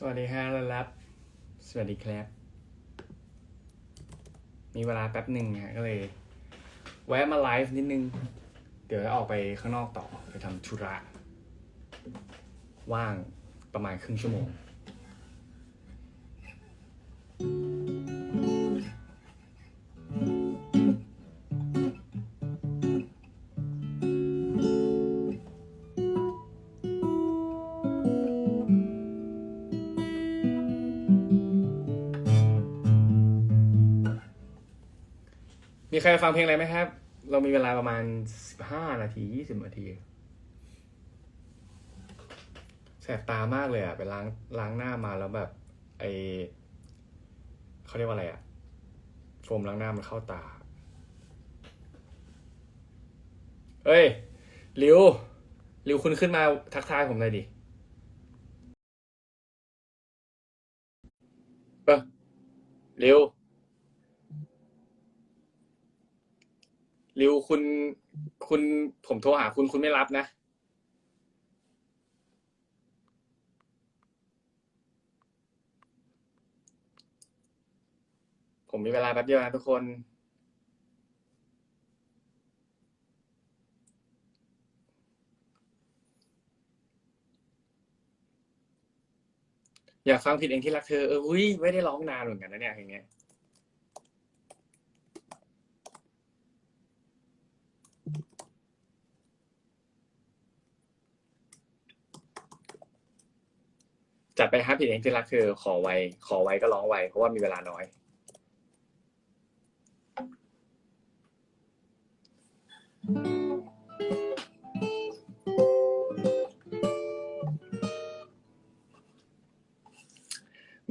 สวัสดีฮะลลับ สวัสดีครับ มีเวลาแป๊บหนึ่งฮะก็เลย แวะมาไลฟ์นิดนึง เดี๋ยวจะออกไปข้างนอกต่อไปทำธุระ ว่างประมาณครึ่งชั่วโมง มีใครฟังเพลงอะไรไหมครับ เรามีเวลาประมาณสิบห้านาทียี่สิบนาที แสบตามากเลยอะ ไปล้างล้างหน้ามาแล้วแบบไอเขาเรียกว่าอะไรอะ โฟมล้างหน้ามันเข้าตา เอ้ยริวริวคุณขึ้นมาทักทายผมหน่อยดิเออริว ริวคุณคุณผมโทรหาคุณคุณไม่รับนะ ผมมีเวลาแป๊บเดียวนะทุกคน อยากฟังผิดเองที่รักเธอเอออุ้ยไม่ได้ร้องนานเหมือนกันนะเนี่ยอย่างเงี้ย จัดไปฮะผิดเองที่รักเธอขอไวขอไวก็ร้องไวเพราะว่ามีเวลาน้อย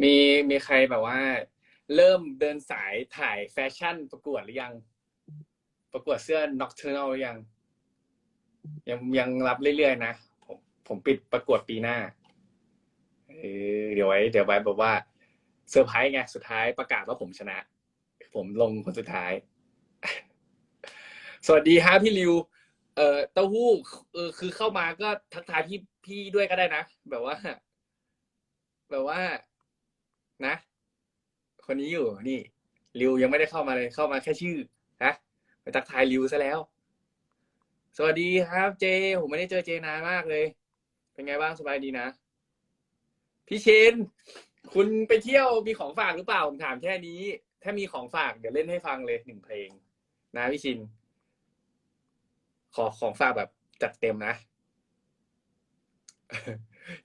มีมีใครแบบว่า เริ่มเดินสายถ่ายแฟชั่นประกวดหรือยัง ประกวดเสื้อ Nocturnal หรือยัง ยังยังรับเรื่อยๆนะ ผมผมปิดประกวดปีหน้า เออเดี๋ยวไว้เดี๋ยวไว้แบบว่าเซอร์ไพรส์ไงสุดท้ายประกาศว่าผมชนะ ผมลงคนสุดท้าย สวัสดีฮะพี่ริว เอ่อเต้าหู้เออคือเข้ามาก็ทักทายพี่พี่ด้วยก็ได้นะ แบบว่า แบบว่า นะ คนนี้อยู่นี่ริวยังไม่ได้เข้ามาเลยเข้ามาแค่ชื่อนะไปทักทายริวซะแล้ว สวัสดีครับเจ ผมไม่ได้เจอเจนานมากเลย เป็นไงบ้างสบายดีนะ พี่เชนคุณไปเที่ยวมีของฝากหรือเปล่าผมถามแค่นี้ ถ้ามีของฝากเดี๋ยวเล่นให้ฟังเลยหนึ่งเพลง นะพี่ชิน ขอของฝากแบบจัดเต็มนะ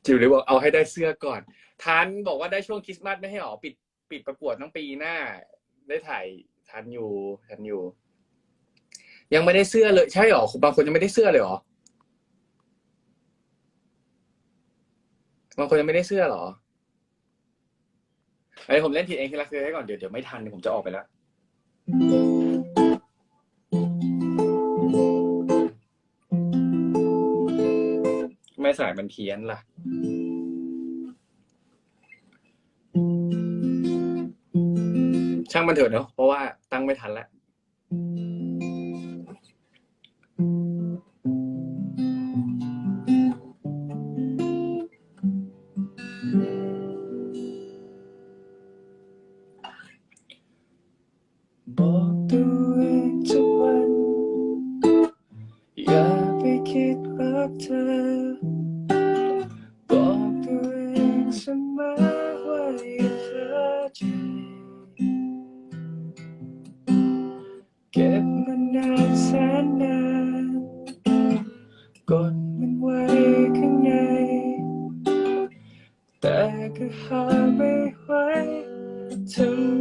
จิ๋วเลยบอกเอาให้ได้เสื้อก่อนทันบอกว่าได้ช่วงคริสต์มาสไม่ให้หรอปิด ปิดประกวดตั้งปีหน้า ได้ถ่ายทันอยู่ทันอยู่ ยังไม่ได้เสื้อเลยใช่หรอบางคนยังไม่ได้เสื้อเลยหรอ บางคนยังไม่ได้เสื้อเหรอไอ้ผมเล่นผิดเองที่รักเธอให้ก่อนเดี๋ยวเดี๋ยวไม่ทันเดี๋ยวผมจะออกไปแล้วไม่สายมันเพี้ยนล่ะช่างมันเถอะเนาะเพราะว่าตั้งไม่ทันแล้ว ท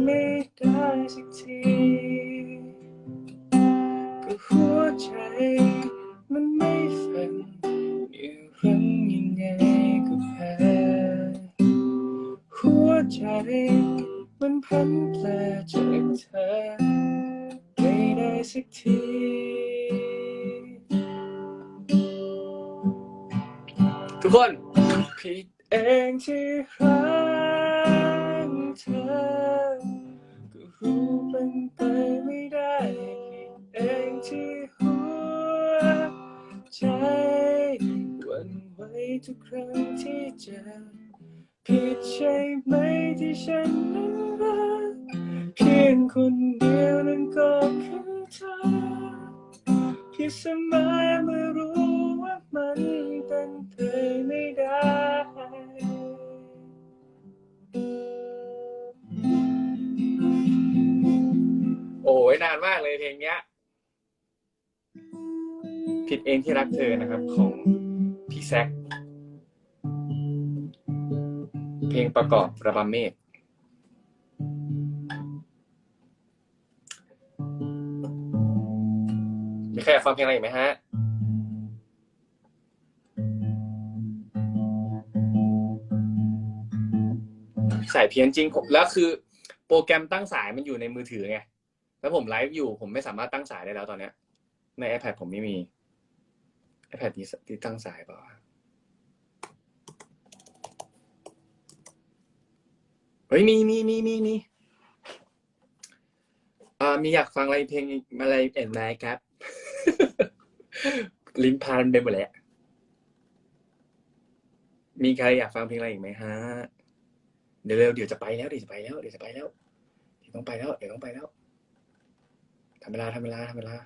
ที่เจอผิดใช่ไหมที่ฉันนั้นรักเพียงคนเดียวนั้นก็คือเธอผิดเสมอเมื่อรู้ว่ามันเป็นเธอไม่ได้โอ้ยนานมากเลยเพลงเนี้ย ผิดเองที่รักเธอนะครับ ของพี่แซค เพลงประกอบระบำเมฆมีใครอยากฟังเพลงอะไรอีกไหมฮะสายเพี้ยนจริงผมแล้วคือ โปรแกรมตั้งสายมันอยู่ในมือถือไง แล้วผมไลฟ์อยู่ ผมไม่สามารถตั้งสายได้แล้วตอนเนี้ย ใน iPad ผมไม่มี iPad นี้ที่ตั้งสายเปล่าวะ เฮ้ยมีมีมีมีมีอ่ามีอยากฟังอะไรเพลงอะไรเอ็นไหมครับ ลิ้นพันไปหมดแล้วมีใครอยากฟังเพลงอะไรอีกไหมฮะ เดี๋ยวเร็วเดี๋ยวจะไปแล้วเดี๋ยวจะไปแล้วเดี๋ยวจะไปแล้วเดี๋ยวต้องไปแล้วเดี๋ยวต้องไปแล้วทำเวลาทำเวลาทำเวลา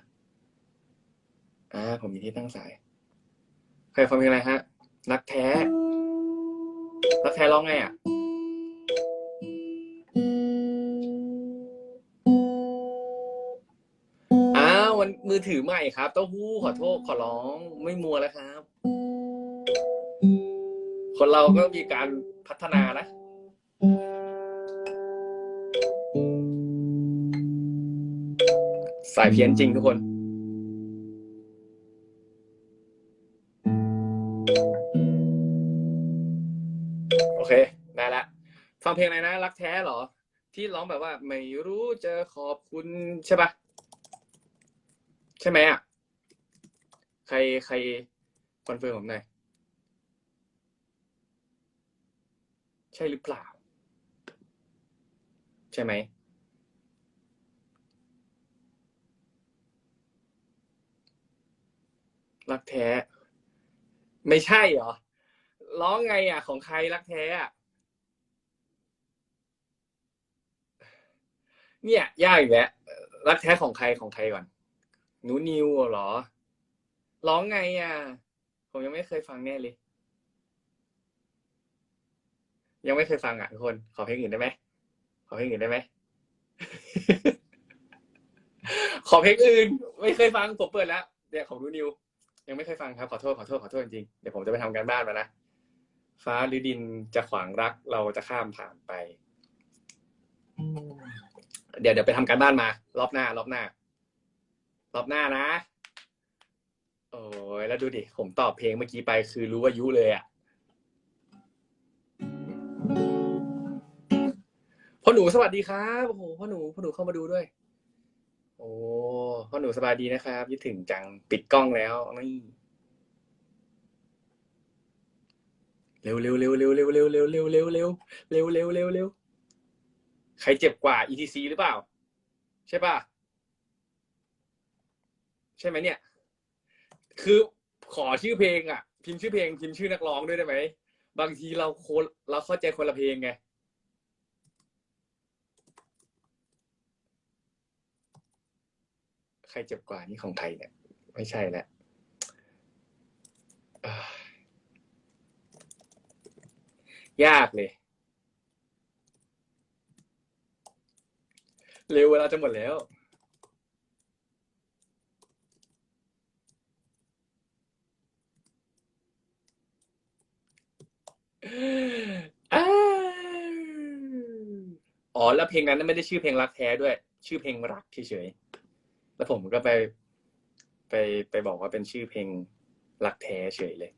อ่าผมมีที่ตั้งสายใครฟังเพลงอะไรฮะ รักแท้ รักแท้ร้องไงอะ มันมือถือใหม่ครับ เต้าหู้ขอโทษขอร้องไม่มัวแล้วครับ คนเราก็มีการพัฒนานะสายเพี้ยนจริงทุกคน โอเค ได้ละฟังเพลงอะไรนะ รักแท้เหรอ ที่ร้องแบบว่า ไม่รู้จะขอบคุณใช่ปะ ใช่ไหมอะ ใครใครคอนเฟิร์มผมหน่อย ใช่หรือเปล่า ใช่ไหมรักแท้ ไม่ใช่เหรอ ร้องไงอะ ของใครรักแท้อะเนี่ย ยากอีกแล้วรักแท้ของใครของใครก่อน หนูนิวเหรอ ร้องไงอะ ผมยังไม่เคยฟังแน่เลย ยังไม่เคยฟังอะทุกคน ขอเพลงอื่นได้ไหมขอเพลงอื่นได้ไหม ขอเพลงอื่น ไม่เคยฟังผมเปิดแล้วเดี๋ยวของนูนิว ยังไม่เคยฟังครับขอโทษขอโทษขอโทษจริงๆเดี๋ยวผมจะไปทำการบ้านมานะฟ้าหรือดินจะขวางรักเราจะข้ามผ่านไป เดี๋ยวเดี๋ยวไปทำการบ้านมา รอบหน้ารอบหน้า รอบหน้านะ โอ้ยแล้วดูดิ ผมตอบเพลงเมื่อกี้ไปคือรู้อายุเลยอะพ่อหนูสวัสดีครับโอ้โหพ่อหนูพ่อหนูเข้ามาดูด้วย โอ้พ่อหนูสบายดีนะครับคิดถึงจังปิดกล้องแล้วนี่เร็วเร็วเร็วเร็วเร็วเร็วเร็วเร็วเร็วเร็วเร็วเร็วเร็วเร็วใครเจ็บกว่า ETC หรือเปล่า ใช่ป่ะ ใช่ไหมเนี่ย คือขอชื่อเพลงอะ พิมพ์ชื่อเพลงพิมพ์ชื่อนักร้องด้วยได้ไหมบางทีเราคนเราเข้าใจคนละเพลงไงใครเจ็บกว่านี่ของไทยเนี่ย ไม่ใช่แหล้วอ่ายากเลย เร็วเวลาจะหมดแล้ว อ้าวอ๋อ แล้วเพลงนั้นไม่ได้ชื่อเพลงรักแท้ด้วย ชื่อเพลงรักเฉยๆแล้วผมก็ไป ไปไปบอกว่าเป็นชื่อเพลงรักแท้เฉยเลย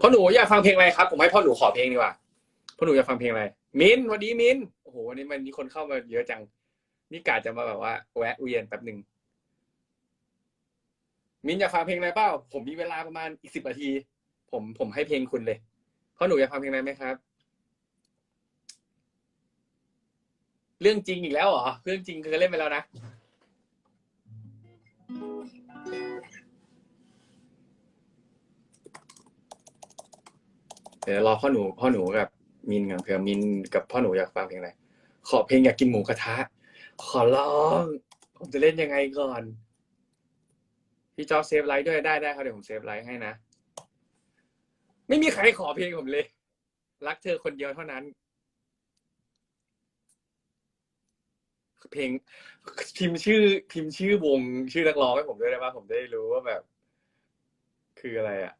พ่อหนูอยากฟังเพลงอะไรครับ ผมให้พ่อหนูขอเพลงดีกว่าพ่อหนูอยากฟังเพลงอะไร มินวัสดีมินโอ้โหวันนี้มันมีคนเข้ามาเยอะจัง นี่กาจะมาแบบว่าแวะเวียนแป๊บหนึ่งมินอยากฟังเพลงอะไรเปล่าผมมีเวลาประมาณอีกสิบนาที ผมผมให้เพลงคุณเลย พ่อหนูอยากฟังเพลงอะไรไหมครับ เรื่องจริงอีกแล้วเหรอ เรื่องจริงเคยเล่นไปแล้วนะ เดี๋ยวรอพ่อหนู พ่อหนูกับมินกันเผื่อมินกับพ่อหนูอยากฟังเพลงอะไรขอเพลงอยากกินหมูกระทะ ขอร้อง ผมจะเล่นยังไงก่อน พี่จอบเซฟไลท์ด้วยได้ได้ครับเดี๋ยวผมเซฟไลท์ให้นะ ไม่มีใครขอเพลงผมเลย รักเธอคนเดียวเท่านั้น เพลงพิมพ์ชื่อ พิมพ์ชื่อวงชื่อนักร้องให้ผมด้วยได้ป่ะผมจะได้รู้ว่าแบบ คืออะไรอะ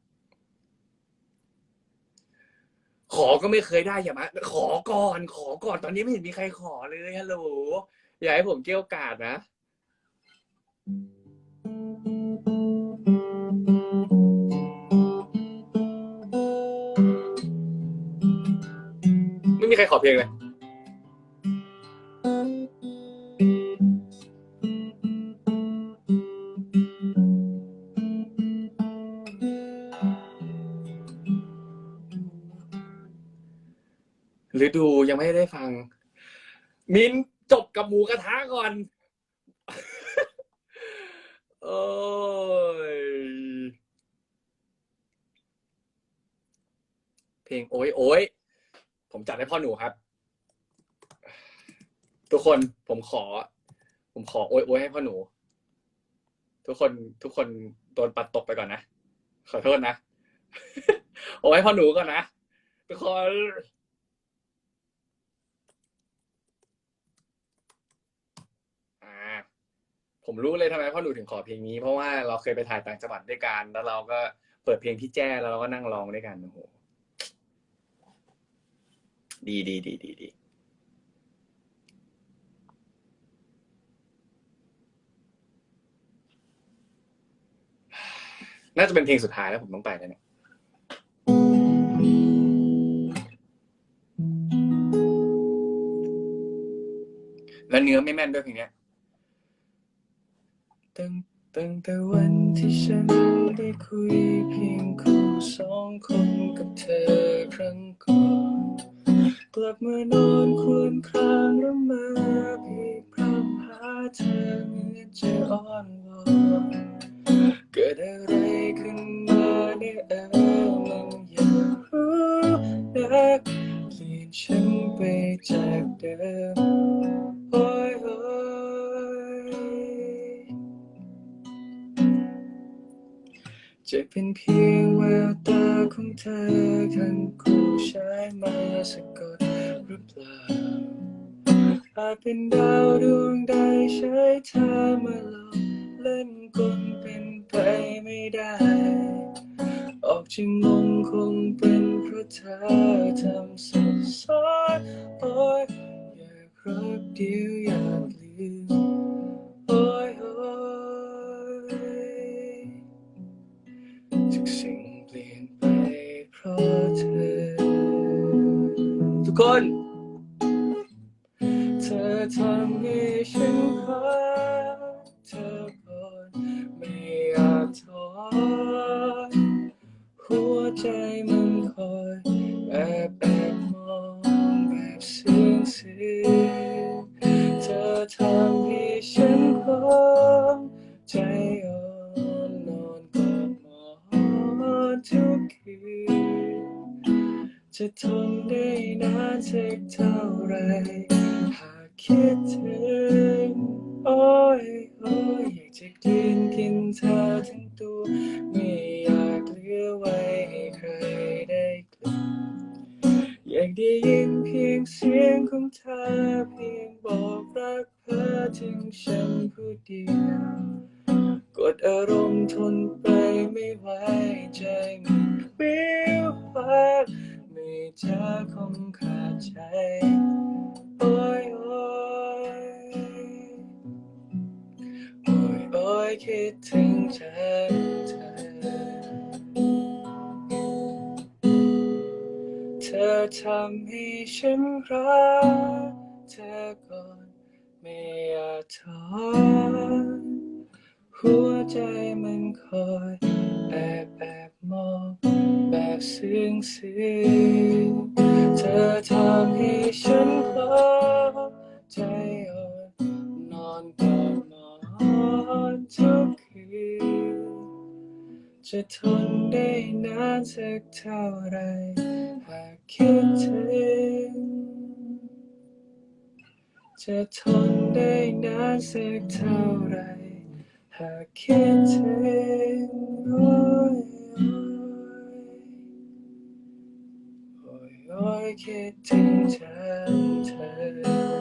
ขอก็ไม่เคยได้อย่ามาขอก่อน ขอก่อนตอนนี้ไม่เห็นมีใครขอเลยฮัลโหลอย่าให้ผมเกี้ยวกาดนะไม่ มีใครขอเพลงเลยฤดูยังไม่ได้ฟัง มินจบกับหมูกระทะก่อน โอ้ย เพลงโอ้ยโอ้ย ผมจัดให้พ่อหนูครับ ทุกคนผมขอ ผมขอโอ้ยโอ้ยให้พ่อหนู ทุกคนทุกคนโดนปัดตกไปก่อนนะขอโทษนะโอ้ยให้พ่อหนูก่อนนะทุกคนอ่าผมรู้เลยทำไมพ่อหนูถึงขอเพลงนี้ เพราะว่าเราเคยไปถ่ายต่างจังหวัดด้วยกัน แล้วเราก็เปิดเพลงพี่แจ้แล้วเราก็นั่งร้องด้วยกันโอ้โห ดีดีดีดีดีน่าจะเป็นเพลงสุดท้ายแล้วผมต้องไปแล้วเนี่ยแล้วเนื้อไม่แม่นด้วยเพลงเนี้ยตั้งตั้งแต่วันที่ฉันได้คุยเพียงคู่สองคนกับเธอครั้งก่อน กลับมานอนควรครางละเมอพี่พรำหาเธอเหมือนจะอ้อนวอนเกิดอะไรขึ้นมาเนี่ยเออมันอยากรู้นักเปลี่ยนฉันไปจากเดิมโอ้ยโอ้ยจะเป็นเพียง เป็นดาวดวงใดใช้เธอมาหลอกเล่นกลเป็นไปไม่ได้ ออกจะงงคงเป็นเพราะเธอทำสับสนโอ้ยอยากรักเดียวอยากลืมโอ้ยโอ้ยทุกสิ่งเปลี่ยนไปเพราะเธอ ทุกคน จะทนได้นานสักเท่าไร หากคิดถึง โอ้ยโอ้ยอยากจะกินกินเธอทั้งตัว ไม่อยากเหลือไว้ให้ใครได้กลิ่นอยากได้ยินเพียงเสียงของเธอ เพียงบอกรักเธอถึงฉันผู้เดียวกดอารมณ์ทนไปไม่ไหวใจมันวิววับไม่ เจอคงขาดใจ โอ้ยโอ้ยโอ้ยโอ้ยคิดถึงฉันเธอ เธอทำให้ฉันรักเธอก่อนไม่อยากถอนหัวใจมันคอยแอบแอบมองแบบซึ้งซึ้ง จะทนได้นานสักเท่าไร หากคิดถึง จะทนได้นานสักเท่าไร หากคิดถึงโอ้ยโอ้ยโอ้ยคิดถึงเธอเธอ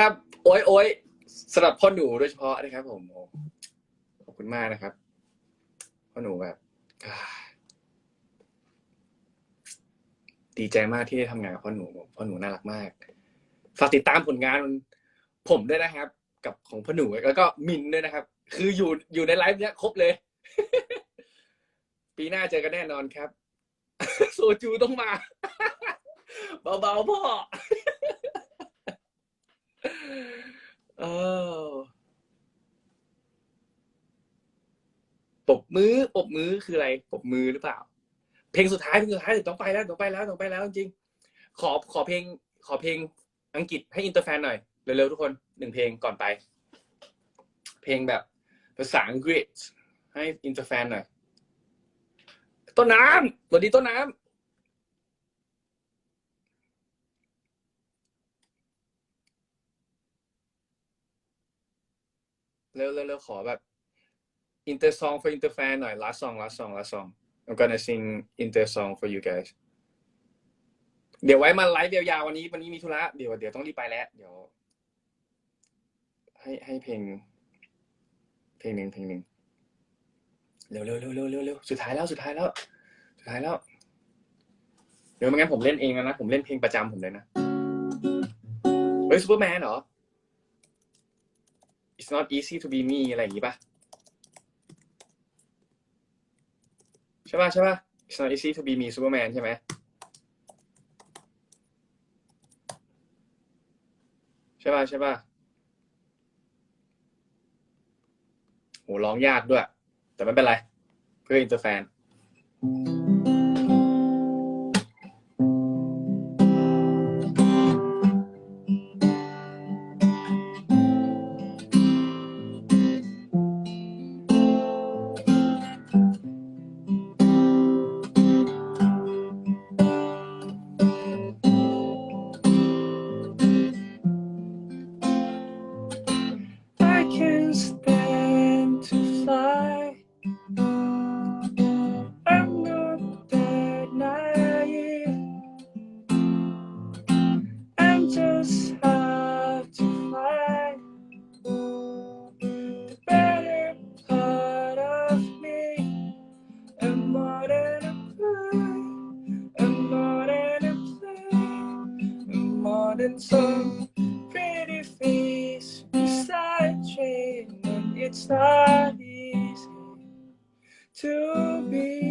ครับ โอ้ยโอ้ยสำหรับพ่อหนูโดยเฉพาะนะครับ ผมขอบคุณมากนะครับ พ่อหนูแบบอ่าดีใจมากที่ได้ทำงานกับพ่อหนูพ่อหนูน่ารักมากฝากติดตามผลงานผมด้วยนะครับ กับของพ่อหนูแล้วก็มินด้วยนะครับ คืออยู่อยู่ในไลฟ์เนี้ยครบเลย ปีหน้าเจอกันแน่นอนครับ โซจูต้องมา เบาๆพ่อ เออปบมือปบมือคืออะไรปบมือหรือเปล่า เพลงสุดท้ายเพลงสุดท้ายต้องไปแล้วต้องไปแล้วต้องไปแล้วจริงขอขอเพลง ขอเพลงอังกฤษให้อินเตอร์แฟนหน่อยเร็วๆทุกคนหนึ่งเพลงก่อนไป เพลงแบบภาษาอังกฤษให้อินเตอร์แฟนหน่อยต้นน้ำสวัสดีต้นน้ำ เร็วเร็วเร็วขอแบบ inter song for inter fan หน่อย last song last song last song I'm gonna sing inter song for you guys เดี๋ยวไว้มาไลฟ์ยาวๆวันนี้วันนี้มีธุระเดี๋ยวเดี๋ยวต้องรีบไปแล้ว เดี๋ยว ให้ให้เพลง เพลงหนึ่งเพลงหนึ่งเร็วเร็วเร็วเร็วเร็วเร็วสุดท้ายแล้วสุดท้ายแล้ว สุดท้ายแล้ว เดี๋ยวไม่งั้นผมเล่นเองนะผมเล่นเพลงประจำผมเลยนะ เฮ้ยซูเปอร์แมนเหรอ It's not easy to be me อะไรอย่างงี้ป่ะใช่ป่ะใช่ป่ะ It's not easy to be me Superman ใช่ไหมใช่ป่ะใช่ป่ะโหร้องยากด้วย แต่ไม่เป็นไร เพื่ออินเตอร์แฟน I it's not easy to be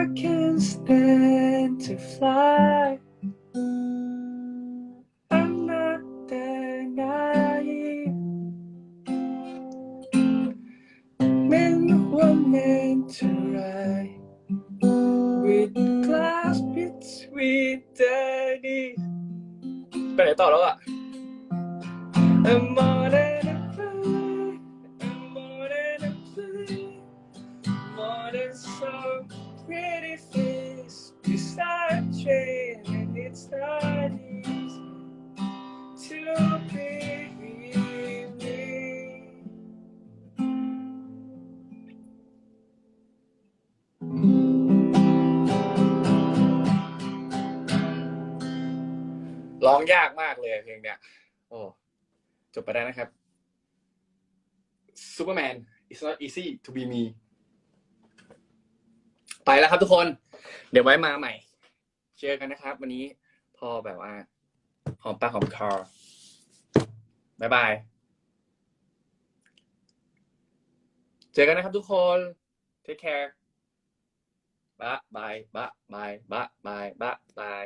I can stand to fly. ร้องยากมากเลยเพลงเนี้ยโอ้จบไปได้นะครับ Superman it's not easy to be me ไปแล้วครับทุกคน เดี๋ยวไว้มาใหม่ เจอกันนะครับ วันนี้พอแบบว่า หอมปากหอมคอบายบาย เจอกันนะครับทุกคน take care บะบายบะบายบะบายบะบาย